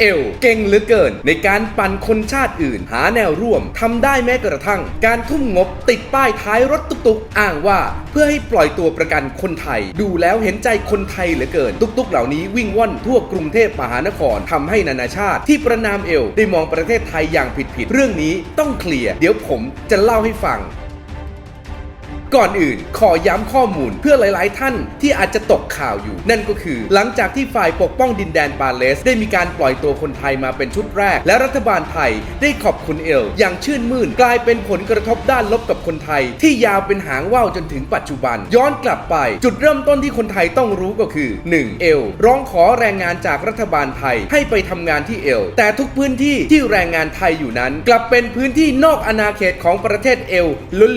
เอลเก่งเหลือเกิน ในการปั่นคนชาติอื่น หาแนวร่วมทำได้แม้กระทั่ง การทุ่มงบติดป้ายท้ายรถตุกๆ อ้างว่าเพื่อให้ปล่อยตัวประกันคนไทย ดูแล้วเห็นใจคนไทยเหลือเกิน ตุกๆ เหล่านี้วิ่งว่อนทั่วกรุงเทพมหานครทำให้นานาชาติ ที่ประนามเอลได้มองประเทศไทยอย่างผิดๆเรื่องนี้ต้องเคลียร์เดี๋ยวผมจะเล่าให้ฟัง ก่อนอื่นขอย้ำข้อมูลเพื่อหลาย ๆ ท่านที่อาจจะตกข่าวอยู่ นั่นก็คือ หลังจากที่ฝ่ายปกป้องดินแดนปาเลส ได้มีการปล่อยตัวคนไทยมาเป็นชุดแรก และรัฐบาลไทยได้ขอบคุณเอล อย่างชื่นมื่นกลายเป็นผลกระทบด้านลบกับคนไทย ที่ยาวเป็นหางว่าวจนถึงปัจจุบัน ย้อนกลับไป จุดเริ่มต้นที่คนไทยต้องรู้ก็คือ 1. เอลร้องขอแรงงานจากรัฐบาลไทยให้ไปทำงานที่เอล แต่ทุกพื้นที่ที่แรงงานไทยอยู่นั้น กลับเป็นพื้นที่นอกอาณาเขตของประเทศเอล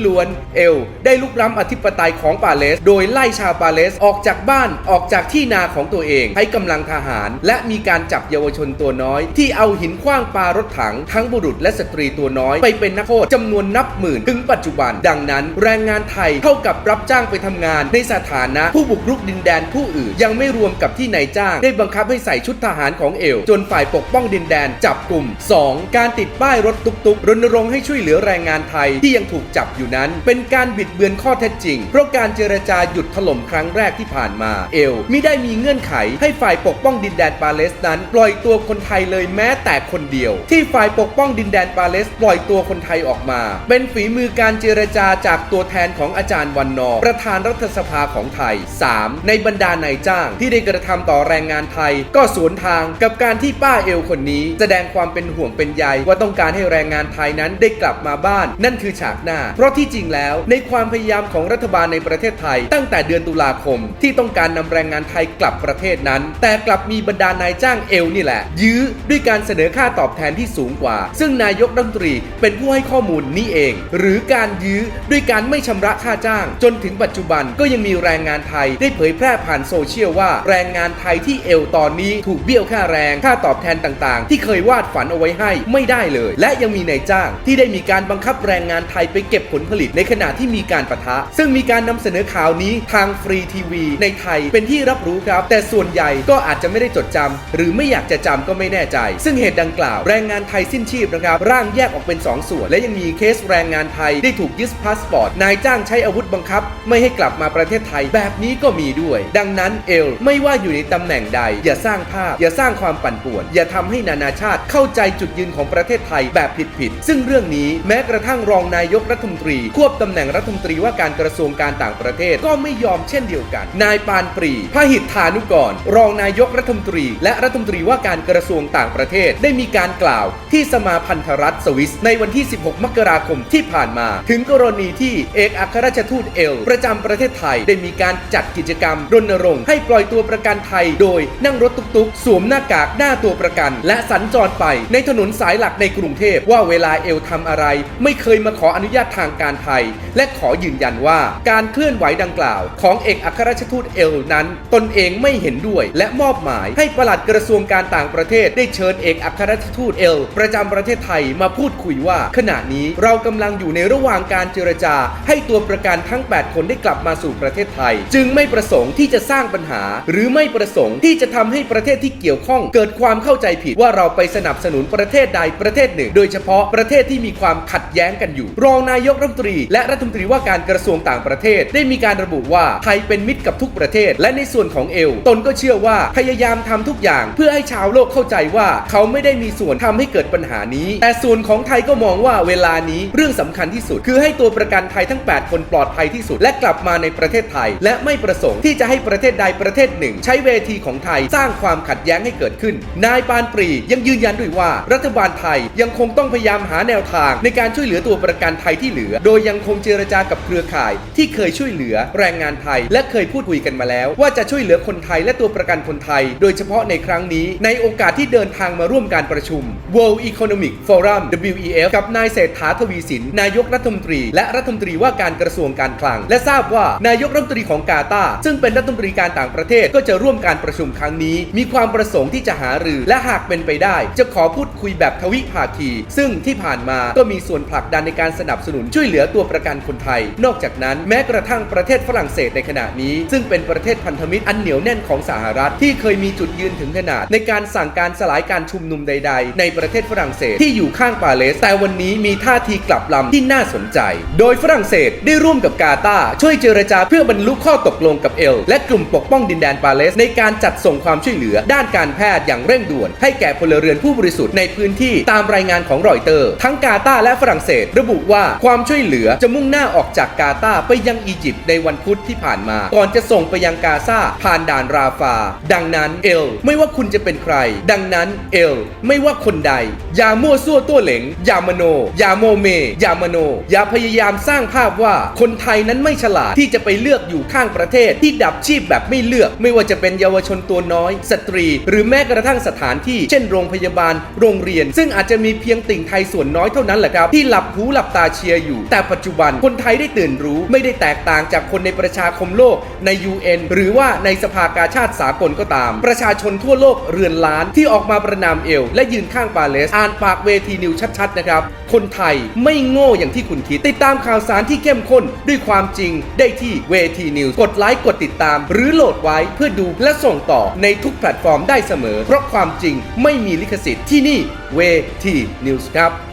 ล้วนๆเอลได้ลุกล้ำอธิปไตยของปาเลส โดยไล่ชาวปาเลสออกจากบ้านออกจากที่นาของตัวเองใช้กำลังทหาร และมีการจับเยาวชนตัวน้อย ที่เอาหินขว้างปารถถังทั้งบุรุษและสตรีตัวน้อย ไปเป็นนักโทษจำนวนนับหมื่นถึงปัจจุบัน ดังนั้นแรงงานไทยเท่ากับรับจ้างไปทำงาน ในสถานะผู้บุกรุกดินแดนผู้อื่น ยังไม่รวมกับที่นายจ้าง ได้บังคับให้ใส่ชุดทหารของเอลจนฝ่ายปกป้องดินแดนจับกลุ่ม 2. การติดป้ายรถตุกๆรณรงค์ให้ช่วยเหลือแรงงานไทยที่ยังถูกจับอยู่นั้น เป็นการบิดเบือนข้อเท็จจริง เพราะการเจรจาหยุดถล่มครั้งแรกที่ผ่านมา เอลมิได้มีเงื่อนไขให้ฝ่ายปกป้องดินแดนปาเลสนั้น ปล่อยตัวคนไทยเลยแม้แต่คนเดียว ที่ฝ่ายปกป้องดินแดนปาเลสปล่อยตัวคนไทยออกมา เป็นฝีมือการเจรจาจากตัวแทนของอาจารย์วันนอ ประธานรัฐสภาของไทย 3. ในบรรดานายจ้างที่ได้กระทำต่อแรงงานไทย ก็สวนทางกับการที่ป้าเอลคนนี้ แสดงความเป็นห่วงเป็นใยว่าต้องการให้แรงงานไทยนั้นได้กลับมาบ้าน นั่นคือฉากหน้า เพราะที่จริงแล้วในความพยายามของรัฐบาลในประเทศไทย ตั้งแต่เดือนตุลาคม ที่ต้องการนำแรงงานไทยกลับประเทศนั้น แต่กลับมีบรรดานายจ้างเอลนี่แหละ ยื้อด้วยการเสนอค่าตอบแทนที่สูงกว่า ซึ่งนายกรัฐมนตรีเป็นผู้ให้ข้อมูลนี้เอง หรือการยื้อด้วยการไม่ชำระค่าจ้าง จนถึงปัจจุบันก็ยังมีแรงงานไทยได้เผยแพร่ผ่านโซเชียลว่าแรงงานไทยที่เอลตอนนี้ถูกเบี้ยวค่าแรงค่าตอบแทนต่างๆ ที่เคยวาดฝันเอาไว้ให้ไม่ได้เลย และยังมีนายจ้างที่ได้มีการบังคับแรงงานไทยไปเก็บผลผลิตในขณะที่มีการปะทะ ซึ่งมีการนำเสนอข่าวนี้ทางฟรีทีวีในไทยเป็นที่รับรู้ครับ แต่ส่วนใหญ่ก็อาจจะไม่ได้จดจำหรือไม่อยากจะจำก็ไม่แน่ใจ ซึ่งเหตุดังกล่าวแรงงานไทยสิ้นชีพนะครับ ร่างแยกออกเป็น 2 ส่วน และยังมีเคสแรงงานไทยได้ถูกยึดพาสปอร์ตนายจ้างใช้อาวุธบังคับ ไม่ให้กลับมาประเทศไทยแบบนี้ก็มีด้วย ดังนั้นเอลไม่ว่าอยู่ในตำแหน่งใด อย่าสร้างภาพ อย่าสร้างความปั่นป่วน อย่าทำให้นานาชาติเข้าใจจุดยืนของประเทศไทยแบบผิดๆซึ่งเรื่องนี้แม้กระทั่งรองนายกรัฐมนตรี ควบตำแหน่งรัฐมนตรีรีว่าการกระทรวงการต่างประเทศก็ไม่ยอมเช่นเดียวกัน นายปานปรีพหิทธานุกร รองนายกรัฐมนตรี และรัฐมนตรีว่าการกระทรวงต่างประเทศได้มีการกล่าวที่สมาพันธรัฐสวิส ในวันที่ 16 มกราคมที่ผ่านมา ถึงกรณีที่เอกอัครราชทูตเอล ประจำประเทศไทยได้มีการจัดกิจกรรมรณรงค์ให้ปล่อยตัวประกันไทย โดยนั่งรถตุกๆ สวมหน้ากากหน้าตัวประกัน และสัญจรไปในถนนสายหลักในกรุงเทพว่าเวลาเอลทำอะไร ไม่เคยมาขออนุญาตทางการไทย และขอยืนยันว่า การเคลื่อนไหวดังกล่าว ของเอกอัครราชทูตเอลนั้น ตนเองไม่เห็นด้วย และมอบหมายให้ปลัดกระทรวงการต่างประเทศได้เชิญเอกอัครราชทูตเอล ประจำประเทศไทยมาพูดคุยว่า ขณะนี้เรากำลังอยู่ในระหว่างการเจรจา ให้ตัวประกันทั้ง 8 คนได้กลับมาสู่ประเทศไทย จึงไม่ประสงค์ที่จะสร้างปัญหา หรือไม่ประสงค์ที่จะทำให้ประเทศที่เกี่ยวข้อง เกิดความเข้าใจผิดว่าเราไปสนับสนุนประเทศใดประเทศหนึ่ง โดยเฉพาะประเทศที่มีความขัดแย้งกันอยู่ รองนายกรัฐมนตรีและรัฐมนตรีว่าการการกระทรวงต่างประเทศ ได้มีการระบุว่าไทยเป็นมิตรกับทุกประเทศ และในส่วนของเอล ตนก็เชื่อว่าพยายามทำทุกอย่าง เพื่อให้ชาวโลกเข้าใจว่าเขาไม่ได้มีส่วนทำให้เกิดปัญหานี้ แต่ส่วนของไทยก็มองว่าเวลานี้เรื่องสำคัญที่สุด คือให้ตัวประกันไทยทั้ง 8 คนปลอดภัยที่สุด และกลับมาในประเทศไทย และไม่ประสงค์ที่จะให้ประเทศใดประเทศหนึ่ง ใช้เวทีของไทยสร้างความขัดแย้งให้เกิดขึ้น นายปานปรียังยืนยันด้วยว่า รัฐบาลไทยยังคงต้องพยายามหาแนวทาง ในการช่วยเหลือตัวประกันไทยที่เหลือ โดยยังคงเจรจากับเครือข่าย ที่เคยช่วยเหลือแรงงานไทย และเคยพูดคุยกันมาแล้ว ว่าจะช่วยเหลือคนไทยและตัวประกันคนไทย โดยเฉพาะในครั้งนี้ ในโอกาสที่เดินทางมาร่วมการประชุม World Economic Forum WEF กับนายเศรษฐาทวีสิน นายกรัฐมนตรี และรัฐมนตรีว่าการกระทรวงการคลัง และทราบว่านายกรัฐมนตรีของกาตาร์ซึ่งเป็นรัฐมนตรีการต่างประเทศก็จะร่วมการประชุมครั้งนี้ มีความประสงค์ที่จะหารือ และหากเป็นไปได้ จะขอพูดคุยแบบทวิภาคี ซึ่งที่ผ่านมาก็มีส่วนผลักดันในการสนับสนุนช่วยเหลือตัวประกันคนไทยนอกจากนั้นแม้กระทั่งประเทศฝรั่งเศสในขณะนี้ ซึ่งเป็นประเทศพันธมิตรอันเหนียวแน่นของสหรัฐที่เคยมีจุดยืนถึงขนาด ในการสั่งการสลายการชุมนุมใด ๆ ในประเทศฝรั่งเศสที่อยู่ข้างปาเลส แต่วันนี้มีท่าทีกลับลำที่น่าสนใจ โดยฝรั่งเศสได้ร่วมกับกาตาช่วยเจรจาเพื่อบรรลุข้อตกลงกับเอล และกลุ่มปกป้องดินแดนปาเลส ในการจัดส่งความช่วยเหลือ ด้านการแพทย์อย่างเร่งด่วน ให้แก่พลเรือนผู้บริสุทธิ์ในพื้นที่ตามรายงานของรอยเตอร์ ทั้งกาตาและฝรั่งเศส ระบุว่าความช่วยเหลือจะมุ่งหน้าออกจากกาตาไปยังอียิปต์ในวันพุธที่ผ่านมา ก่อนจะส่งไปยังกาซาผ่านด่านราฟา ดังนั้นเอล ไม่ว่าคุณจะเป็นใคร ดังนั้นเอล ไม่ว่าคนใด อย่ามั่วซั่วตัวเหลงอย่ามโน อย่าโมเม อย่ามโน อย่าพยายามสร้างภาพว่าคนไทยนั้นไม่ฉลาดที่จะไปเลือกอยู่ข้างประเทศ ที่ดับชีพแบบไม่เลือก ไม่ว่าจะเป็นเยาวชนตัวน้อย สตรี หรือแม้กระทั่งสถานที่ เช่นโรงพยาบาล โรงเรียน ซึ่งอาจจะมีเพียงติ่งไทยส่วนน้อยเท่านั้นแหละครับที่หลับหูหลับตาเชียร์อยู่ แต่ปัจจุบันคนไทยได้ตื่นรู้ ไม่ได้แตกต่างจากคนในประชาคมโลกใน UN หรือว่าในสภากาชาติสากลก็ตาม ประชาชนทั่วโลกเรือนล้านที่ออกมาประนามเอล และยืนข้างปาเลส อ่านปากเวทีนิวชัดๆนะครับ คนไทยไม่โง่อย่างที่คุณคิด ติดตามข่าวสารที่เข้มข้นด้วยความจริงได้ที่เวทีนิวกดไลค์กดติดตาม หรือโหลดไว้เพื่อดูและส่งต่อในทุกแพลตฟอร์มได้เสมอ เพราะความจริงไม่มีลิขสิทธิ์ที่นี่เวทีนิวส์ครับ